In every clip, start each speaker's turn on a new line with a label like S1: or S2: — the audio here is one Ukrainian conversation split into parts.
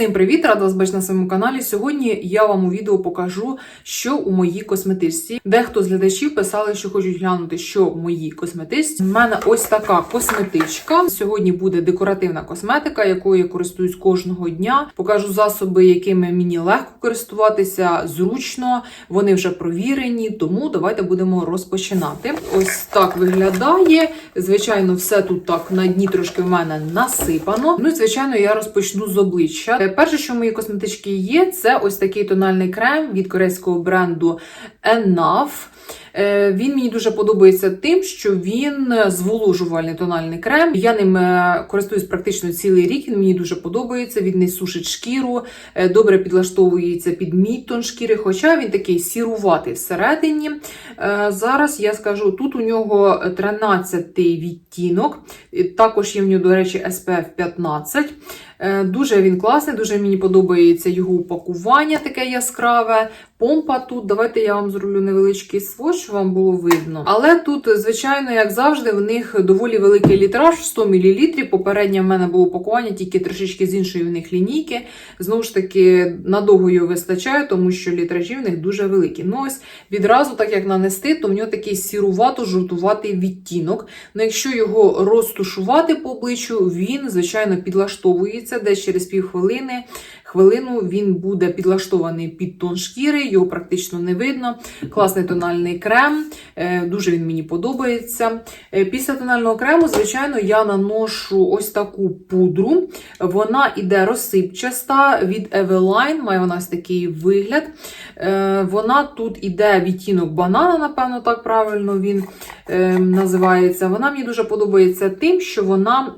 S1: Всім привіт! Рада вас бачити на своєму каналі. Сьогодні я вам у відео покажу, що у моїй косметичці. Дехто з глядачів писали, що хочуть глянути, що в моїй косметичці. У мене ось така косметичка. Сьогодні буде декоративна косметика, якою я користуюсь кожного дня. Покажу засоби, якими мені легко користуватися, зручно. Вони вже провірені, тому давайте будемо розпочинати. Ось так виглядає. Звичайно, все тут так на дні трошки в мене насипано. Ну і звичайно, я розпочну з обличчя. Перше, що в моїй косметичці є, це ось такий тональний крем від корейського бренду Enough. Е, Він мені дуже подобається тим, що він зволожувальний тональний крем. Я ним е, користуюсь практично цілий рік. Він мені дуже подобається. Він не сушить шкіру, е, добре підлаштовується під мій тон шкіри, хоча він такий сіруватий всередині. Е, Зараз я скажу, тут у нього 13 відтінок. Також є в нього, до речі, SPF 15. Е, Дуже він класний, дуже мені подобається його упакування таке яскраве. Помпа тут, давайте я вам зроблю невеличкий сводч, щоб вам було видно. Але тут, звичайно, як завжди, в них доволі великий літраж 100 мл. Попереднє в мене було упакування, тільки трошечки з іншої в них лінійки. Знову ж таки, надовго його вистачає, тому що літражі в них дуже великі. Ну ось відразу, так як нанести, то в нього такий сірувато-жовтуватий відтінок. Ну, якщо його розтушувати по обличчю, він, звичайно, підлаштовується десь через півхвилини. Хвилину він буде підлаштований під тон шкіри, його практично не видно. Класний тональний крем, е, дуже він мені подобається. Е, Після тонального крему, звичайно, я наношу ось таку пудру. Вона іде розсипчаста від Eveline, має вона ось такий вигляд. Е, Вона тут іде відтінок банана, напевно, так правильно він називається. Вона мені дуже подобається тим, що вона.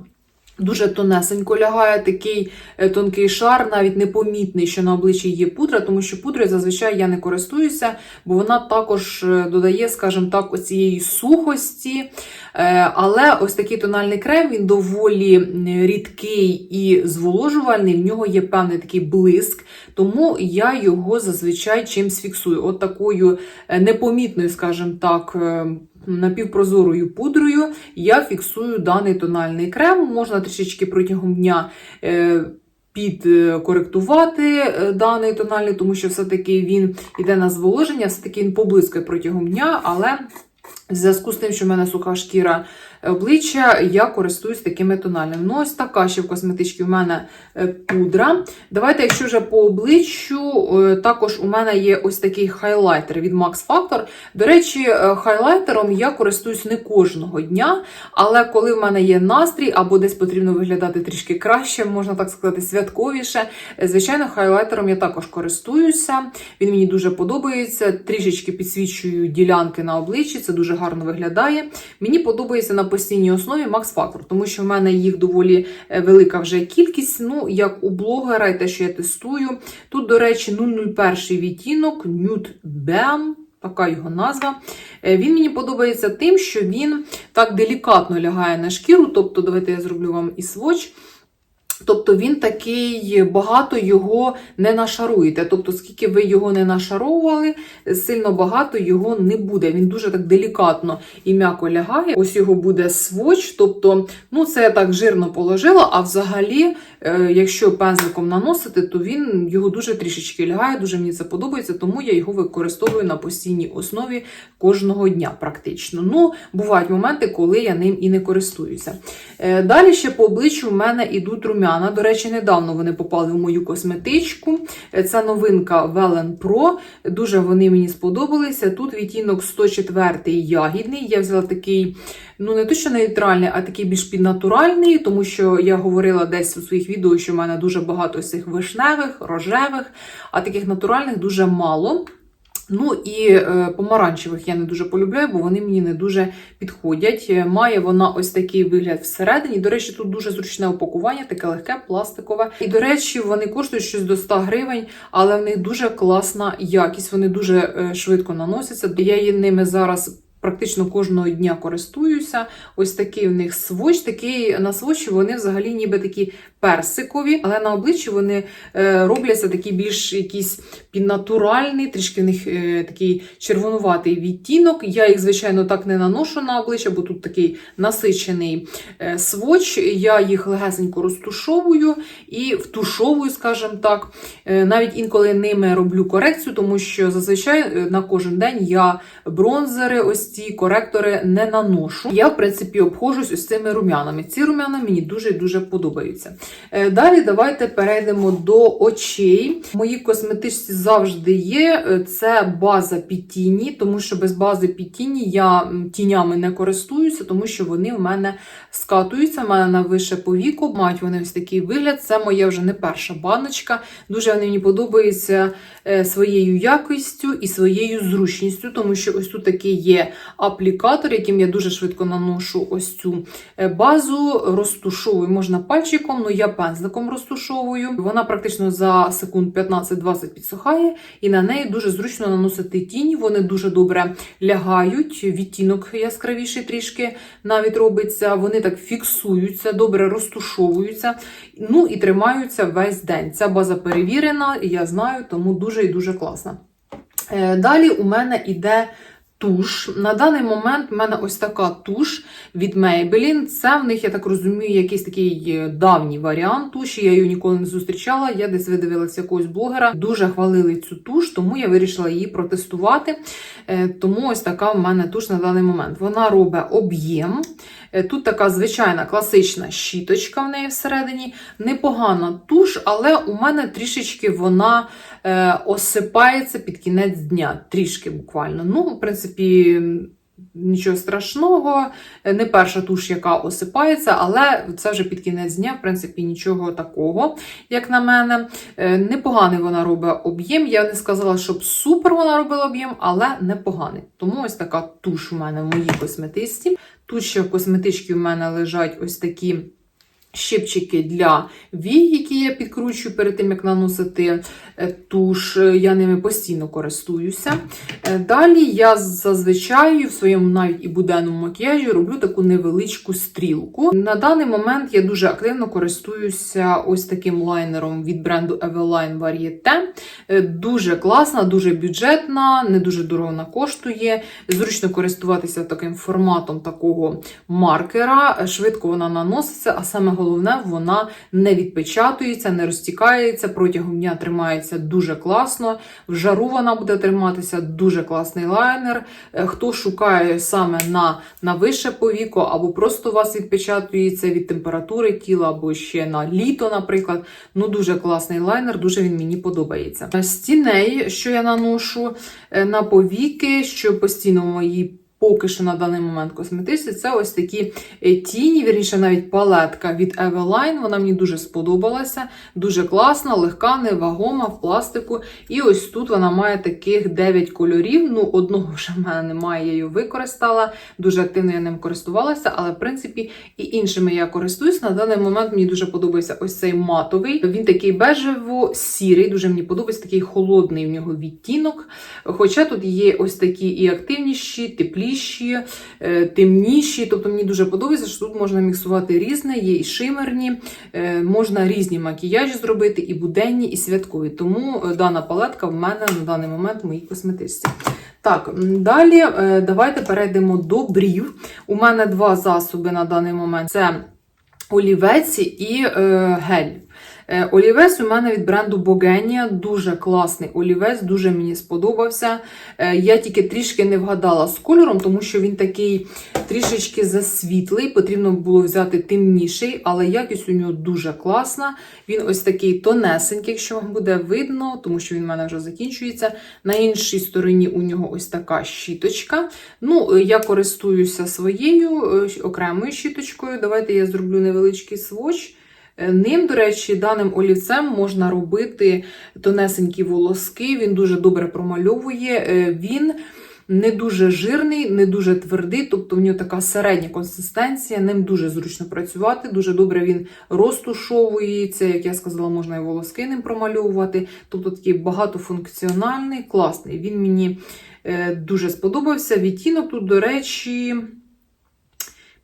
S1: Дуже тонесенько лягає такий е, тонкий шар, навіть непомітний, що на обличчі є пудра, тому що пудрою зазвичай я не користуюся, бо вона також е, додає, скажімо так, оцієї сухості. Е, Але ось такий тональний крем він доволі рідкий і зволожувальний. В нього є певний такий блиск, тому я його зазвичай чимсь фіксую. От такою непомітною, скажімо так. Е, Напівпрозорою пудрою я фіксую даний тональний крем. Можна трішечки протягом дня е, підкоректувати е, даний тональний, тому що все-таки він йде на зволоження, все-таки він поблискує протягом дня, але в зв'язку з тим, що в мене суха шкіра обличчя, я користуюсь такими тональними. Ну, ось така ще в косметичці в мене е, пудра. Давайте, якщо вже по обличчю, е, також у мене є ось такий хайлайтер від Max Factor. До речі, е, хайлайтером я користуюсь не кожного дня, але коли в мене є настрій або десь потрібно виглядати трішки краще, можна так сказати, святковіше. Звичайно, хайлайтером я також користуюся. Він мені дуже подобається. Трішечки підсвічую ділянки на обличчі, це дуже гарно виглядає. Мені подобається на постійній основі Max Factor, тому що в мене їх доволі е, велика вже кількість. Ну, як у блогера, і те, що я тестую. Тут, до речі, 001 відтінок Nude Bam. Така його назва. Е, Він мені подобається тим, що він так делікатно лягає на шкіру. Тобто, давайте я зроблю вам і сводч. Тобто він такий багато його не нашаруєте. Тобто, скільки ви його не нашаровували, сильно багато його не буде. Він дуже так делікатно і м'яко лягає. Ось його буде сводч. Тобто, ну це я так жирно положила. А взагалі, е, якщо пензликом наносити, то він його дуже трішечки лягає. Дуже мені це подобається, тому я його використовую на постійній основі кожного дня, практично. Ну, бувають моменти, коли я ним і не користуюся. Е, Далі ще по обличчю в мене ідуть рум'яна. До речі, недавно вони попали в мою косметичку. Це новинка Velen Pro. Дуже вони мені сподобалися. Тут відтінок 104 ягідний. Я взяла такий, ну не то, що нейтральний, а такий більш піднатуральний, тому що я говорила десь у своїх відео, що в мене дуже багато цих вишневих, рожевих, а таких натуральних дуже мало. Ну і е, помаранчевих я не дуже полюбляю, бо вони мені не дуже підходять. Е, Має вона ось такий вигляд всередині. До речі, тут дуже зручне упакування, таке легке, пластикове. І, до речі, вони коштують щось до 100 гривень, але в них дуже класна якість. Вони дуже е, швидко наносяться. Я її ними зараз практично кожного дня користуюся. Ось такий у них сводч, такий на сводчі вони взагалі ніби такі персикові, але на обличчі вони е, робляться такі більш якісь піднатуральні, трішки в них е, такий червонуватий відтінок. Я їх, звичайно, так не наношу на обличчя, бо тут такий насичений е, сводч. Я їх легесенько розтушовую і втушовую, скажімо так. Навіть інколи ними роблю корекцію, тому що зазвичай на кожен день я бронзери, ось ці коректори не наношу. Я, в принципі, обходжусь ось цими рум'янами. Ці рум'яна мені дуже і дуже подобаються. Е, Далі давайте перейдемо до очей. В моїй косметичці завжди є. е, Це база під тіні, тому що без бази під тіні я тінями не користуюся, тому що вони в мене скатуються. В мене на вище повіку. Мають вони ось такий вигляд. Це моя вже не перша баночка. Дуже вони мені подобаються е, своєю якістю і своєю зручністю, тому що ось тут такий є аплікатор, яким я дуже швидко наношу ось цю е, базу, розтушовую можна пальчиком, але я пензликом розтушовую. Вона практично за секунд 15-20 підсухає, і на неї дуже зручно наносити тіні. Вони дуже добре лягають. Відтінок яскравіший трішки навіть робиться. Вони так фіксуються, добре розтушовуються. Ну і тримаються весь день. Ця база перевірена, я знаю, тому дуже і дуже класна. Е, Далі у мене іде туш. На даний момент в мене ось така туш від Maybelline. Це в них, я так розумію, якийсь такий е, давній варіант туші. Я її ніколи не зустрічала. Я десь видивилася якогось блогера. Дуже хвалили цю туш, тому я вирішила її протестувати. Е, Тому ось така в мене туш на даний момент. Вона робить об'єм. Е, Тут така звичайна класична щіточка в неї всередині. Непогана туш, але у мене трішечки вона осипається під кінець дня. Трішки буквально. Ну, в принципі. Нічого страшного, Е, не перша туш, яка осипається, але це вже під кінець дня, в принципі, нічого такого, як на мене. Е, Непоганий вона робить об'єм. Я не сказала, щоб супер вона робила об'єм, але непоганий. Тому ось така туш у мене в моїй косметичці. Тут ще в косметичці у мене лежать ось такі щипчики для вій, які я підкручую перед тим, як наносити е, туш. Я ними постійно користуюся. Е, Далі я зазвичай в своєму навіть і буденному макіяжі роблю таку невеличку стрілку. На даний момент я дуже активно користуюся ось таким лайнером від бренду Eveline Varieté. Е, Дуже класна, дуже бюджетна, не дуже дорого вона коштує. Зручно користуватися таким форматом такого маркера. Швидко вона наноситься, а саме головне, вона не відпечатується, не розтікається. Протягом дня тримається дуже класно. В жару вона буде триматися дуже класний лайнер. Е, Хто шукає саме на, на вище повіко, або просто у вас відпечатується від температури тіла, або ще на літо, наприклад. Ну, дуже класний лайнер, дуже він мені подобається. З тіней, що я наношу е, на повіки, що постійно в моїй поки що на даний момент косметичці, це ось такі е, тіні, вірніше, навіть палетка від Eveline. Вона мені дуже сподобалася, дуже класна, легка, невагома в пластику. І ось тут вона має таких 9 кольорів. Ну, одного вже в мене немає, я її використала. Дуже активно я ним користувалася, але в принципі і іншими я користуюсь. На даний момент мені дуже подобається ось цей матовий. Він такий бежево-сірий, дуже мені подобається такий холодний в нього відтінок. Хоча тут є ось такі і активніші, тепліші, е, темніші. Тобто мені дуже подобається, що тут можна міксувати різне, є і шимерні, е, можна різні макіяжі зробити, і буденні, і святкові. Тому е, дана палетка в мене на даний момент в моїй косметичці. Так, далі давайте перейдемо до брів. У мене два засоби на даний момент: це олівець і гель. Е, Олівець у мене від бренду Bogenia. Дуже класний олівець, дуже мені сподобався. Е, Я тільки трішки не вгадала з кольором, тому що він такий трішечки засвітлий. Потрібно було взяти темніший, але якість у нього дуже класна. Він ось такий тонесенький, якщо вам буде видно, тому що він в мене вже закінчується. На іншій стороні у нього ось така щіточка. Ну, е, я користуюся своєю окремою щіточкою. Давайте я зроблю невеличкий сводч. Ним, до речі, даним олівцем можна робити тонесенькі волоски, він дуже добре промальовує. Е, Він не дуже жирний, не дуже твердий, тобто в нього така середня консистенція, ним дуже зручно працювати, дуже добре він розтушовується, як я сказала, можна і волоски ним промальовувати. Тобто такий багатофункціональний, класний. Він мені е, дуже сподобався. Відтінок тут, до речі,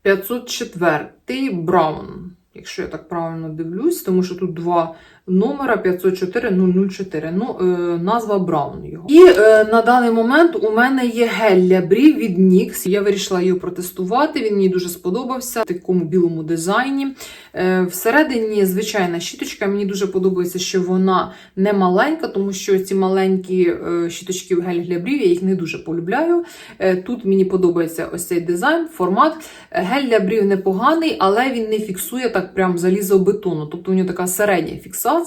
S1: 504 Браун. Якщо я так правильно дивлюсь, тому що тут два номера 504 004. Ну, е, назва Браун його. І е, на даний момент у мене є гель для брів від NYX. Я вирішила його протестувати. Він мені дуже сподобався в такому білому дизайні. Е, всередині звичайна щіточка. Мені дуже подобається, що вона не маленька, тому що ці маленькі е, щіточки в гель для брів, я їх не дуже полюбляю. Е, тут мені подобається ось цей дизайн, формат. Е, Гель для брів непоганий, але він не фіксує так прям залізобетону. Тобто у нього така середня фіксація,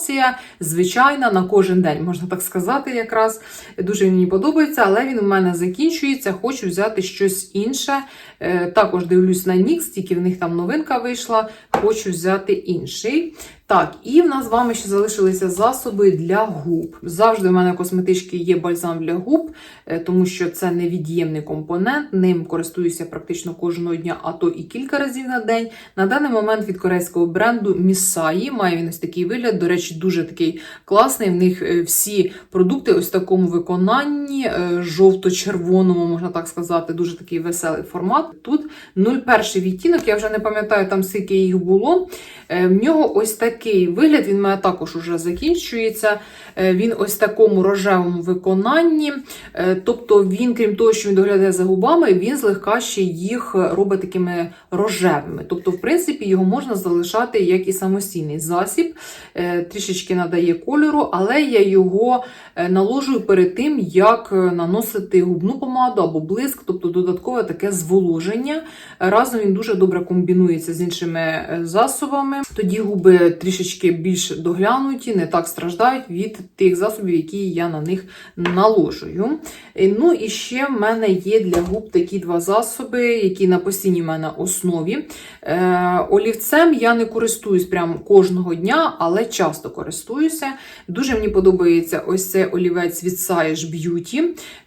S1: звичайна на кожен день, можна так сказати, якраз. Дуже мені подобається, але він в мене закінчується. Хочу взяти щось інше. Е, Також дивлюсь на Нікс, тільки в них там новинка вийшла. Хочу взяти інший. Так, і в нас з вами ще залишилися засоби для губ. Завжди в мене косметички є бальзам для губ, е, тому що це невід'ємний компонент. Ним користуюся практично кожного дня, а то і кілька разів на день. На даний момент від корейського бренду Місаї має він ось такий вигляд. До речі, дуже такий класний. В них е, всі продукти ось в такому виконанні, е, жовто-червоному, можна так сказати, дуже такий веселий формат. Тут 01 відтінок, я вже не пам'ятаю там скільки їх було. В нього ось такий вигляд, він мене також уже закінчується. Е, Він ось в такому рожевому виконанні. Е, Тобто він, крім того, що він доглядає за губами, він злегка ще їх робить такими рожевими. Тобто, в принципі, його можна залишати як і самостійний засіб, Е, трішечки надає кольору, але я його наложую перед тим, як наносити губну помаду або блиск, тобто додаткове таке зволоження. Разом він дуже добре комбінується з іншими засобами. Тоді губи трішечки більш доглянуті, не так страждають від тих засобів, які я на них наложую. Е, Ну і ще в мене є для губ такі два засоби, які на постійній мене основі. Е, олівцем я не користуюсь прям кожного дня, але часто користуюся. Дуже мені подобається ось цей олівець від Sage Beauty.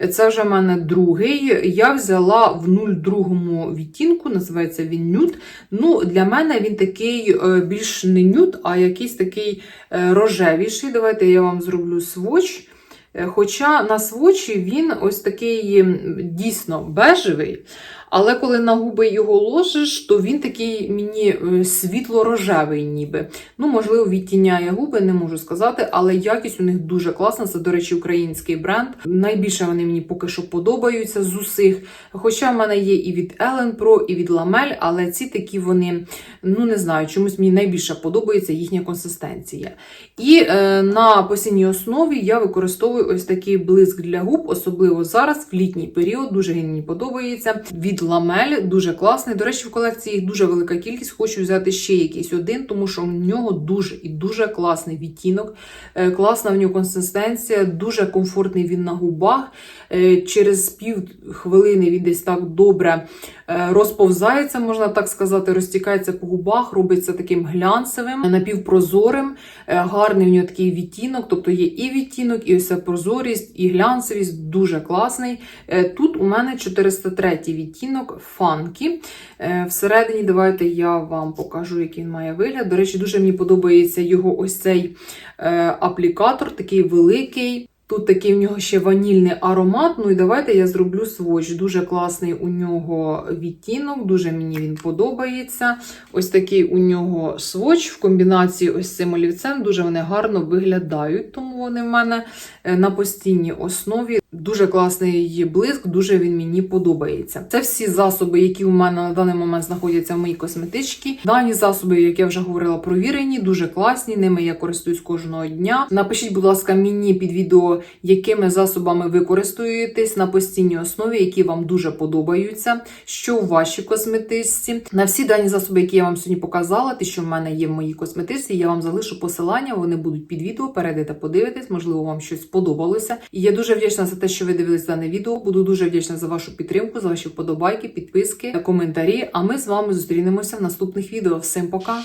S1: Це вже в мене другий. Я взяла в 02 відтінку, називається він Nude. Ну, Для мене він такий е, більш не нюд, а якийсь такий е, рожевіший. Давайте я вам зроблю сводч. Е, Хоча на свочі він ось такий дійсно бежевий, але коли на губи його ложиш, то він такий мені е, світло-рожевий ніби. Ну, можливо, відтіняє губи, не можу сказати, але якість у них дуже класна. Це, до речі, український бренд. Найбільше вони мені поки що подобаються з усіх. Хоча в мене є і від Ellen Pro, і від Lamel, але ці такі вони, ну не знаю, чомусь мені найбільше подобається їхня консистенція. І е, на постійній основі я використовую ось такий блиск для губ, особливо зараз, в літній період. Дуже він мені подобається. Від Lamel, дуже класний. До речі, в колекції їх дуже велика кількість. Хочу взяти ще якийсь один, тому що в нього дуже і дуже класний відтінок. Е, класна в нього консистенція, дуже комфортний він на губах. Е, через пів хвилини він десь так добре е, розповзається, можна так сказати, розтікається по губах, робиться таким глянцевим, напівпрозорим. Гарний в нього такий відтінок, тобто є і відтінок, і ось прозорість, і глянцевість дуже класний. Тут у мене 403 відтінок фанкі. Е, Всередині, давайте я вам покажу, який він має вигляд. До речі, дуже мені подобається його ось цей е, аплікатор, такий великий. Тут такий в нього ще ванільний аромат. Ну і давайте я зроблю сводч. Дуже класний у нього відтінок, дуже мені він подобається. Ось такий у нього сводч в комбінації ось з цим олівцем. Дуже вони гарно виглядають, тому вони в мене е, на постійній основі. Дуже класний є блиск, дуже він мені подобається. Це всі засоби, які у мене на даний момент знаходяться в моїй косметичці. Дані засоби, як я вже говорила, провірені, дуже класні. Ними я користуюсь кожного дня. Напишіть, будь ласка, мені під відео, якими засобами ви користуєтесь на постійній основі, які вам дуже подобаються, що у вашій косметичці. На всі дані засоби, які я вам сьогодні показала, ті, що в мене є в моїй косметичці, я вам залишу посилання. Вони будуть під відео. Перейдете, подивитесь, можливо, вам щось сподобалося. І я дуже вдячна за те, що ви дивились дане відео. Буду дуже вдячна за вашу підтримку, за ваші вподобайки, підписки, коментарі. А ми з вами зустрінемося в наступних відео. Всім пока!